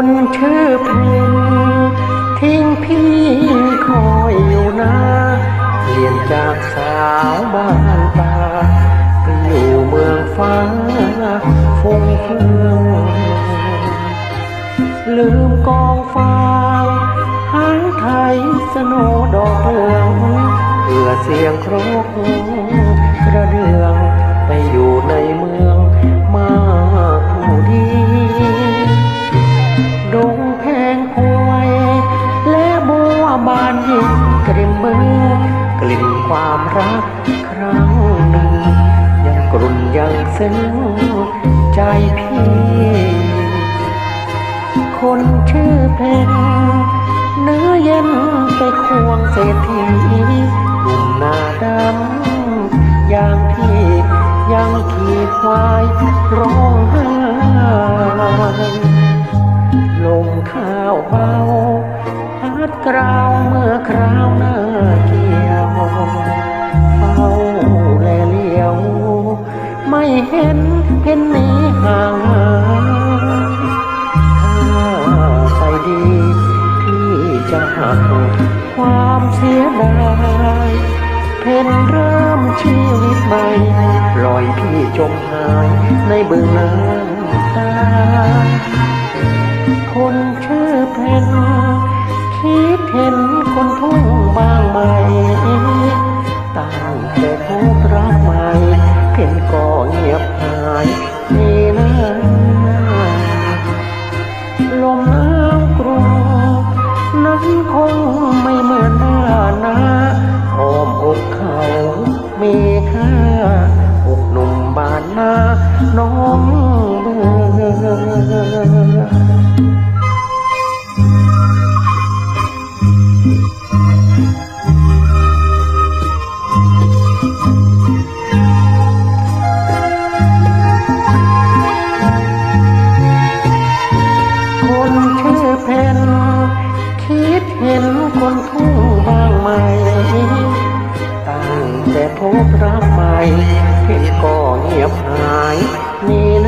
คนชื่อเพนทิ้งพี่คอยอยู่นะเปลี่ยนจากสาวบ้านตาไปอยู่เมืองฟ้าฟงเฟืองลืมกองฟางหางไทยสโนดอกเหลืองเพื่อเสียงครกก บัวบานยิ่งกริมมือกลิ่นความรักครั้งหนึ่ง ยังกรุ่นยังซึ้งใจพี่ คนชื่อเพนเนื้อเย็นไปควงเศรษฐีหนุ่มหน้าดำอย่างพี่ยังขี่ควายร้องไห้ลมข้าวเบาพัดกราว มื่อคราวหน้าเกี่ยวเฝ้าแลเลี้ยว ไม่เห็นเห็นหนี้ห่างถ้าไปดีพี่จะหักความเสียดายเพนเริ่มชีวิตใหม่ปล่อยพี่จมหายในเบึงน้ำตาคนชื่อเพนคิดเห็น มหนาวกรูนั้นคงไม่เหมือนหน้านาอ้อมอกเขามีค่าอกหนุ่มบานหน้าน้องเบื่อ คนชื่อเพนคิดเห็นคนทุ่งบางไหมตั้งแต่พบรักใหม่เพนก็เงียบหายนี่นะ